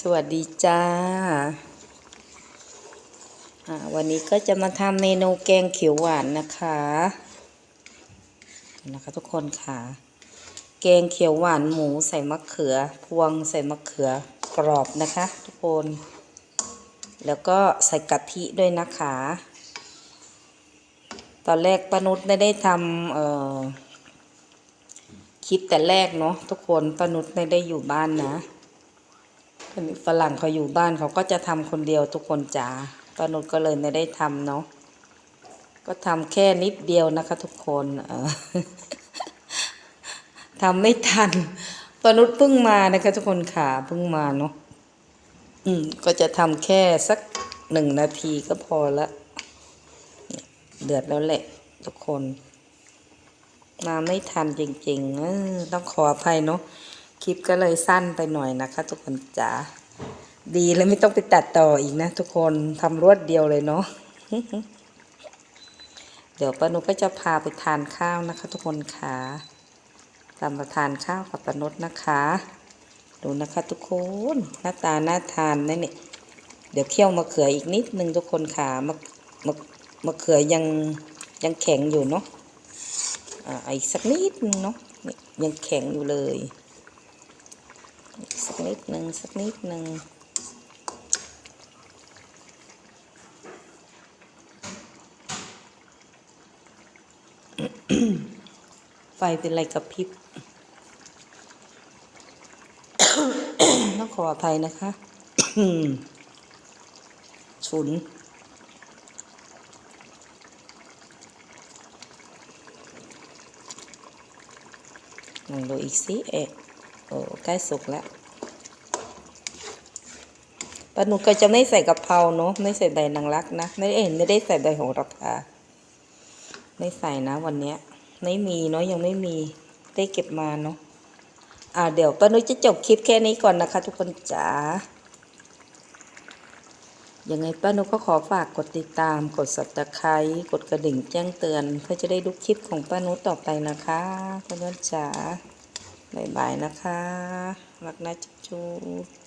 สวัสดีจ้า วันนี้ก็จะมาทำเมนูแกงเขียวหวานนะคะนะคะทุกคนค่ะ แกงเขียวหวานหมูใส่มะเขือ พวงใส่มะเขือกรอบนะคะ ทุกคน แล้วก็ใส่กะทิด้วยนะคะ ตอนแรกป้านุชไม่ได้ทำเอ่อคลิปแต่แรกเนาะทุกคนป้านุชไม่ได้อยู่บ้านนะ ฝรั่งเขาอยู่บ้านเขาก็จะทำคนเดียวทุกคนจ๋าป้านุชก็เลยไม่ได้ทำเนาะก็ทำแค่นิดเดียวนะคะ ทุกคนเออทำไม่ทันป้านุชเพิ่งมานะคะ ทุกคนขาเพิ่งมาเนาะอืม ก็จะทำแค่สักหนึ่งนาทีก็พอละเดือดแล้วแหละ ทุกคน มาไม่ทันจริงๆต้องขออภัยเนาะ คลิปก็เลยสั้นไปหน่อยนะคะ ทุกคนจ๋าดีแล้วไม่ต้องไปตัดต่ออีกนะ ทุกคนทำรวดเดียวเลยเนาะเดี๋ยวป้านุก็จะพาไปทานข้าวนะคะ ทุกคนค่ะตามมาทานข้าวกับป้านุนะคะ ดูนะคะ ทุกคนหน้าตาน่าทานนะเนี่ยเดี๋ยวเคี่ยวมะเขืออีกนิดนึงทุกคนค่ะมะมะมะเขือยังยังแข็งอยู่เนาะอ่าอีกสักนิดนึงเนาะนี่ยังแข็งอยู่เลย นิดหนึ่งสักนิดหนึ่งไฟเป็นไรกับพริบ ต้องขออภัยนะคะฉุนลองดูอีกสิเอะโอ้ใกล้สุกแล้ว ปลาหนุก็จะไม่ใส่กะเพราเนาะไม่ใส่ใบนางรักนะไม่เอ็นไม่ได้ใส่ใบโหระพาไม่ใส่นะวันเนี้ย ไม่มีเนาะยังไม่มีได้เก็บมาเนาะอ่าเดี๋ยวป้านุจะจบคลิปแค่นี้ก่อนนะคะ ทุกคนจ๋ายังไงป้านุก็ขอฝากกดติดตาม กด subscribe กดกระดิ่งแจ้งเตือน เพื่อจะได้ดูคลิปของป้านุต่อไปนะคะเพื่อนๆจ๋าบ๊ายบายนะคะ รักนะจุ๊บ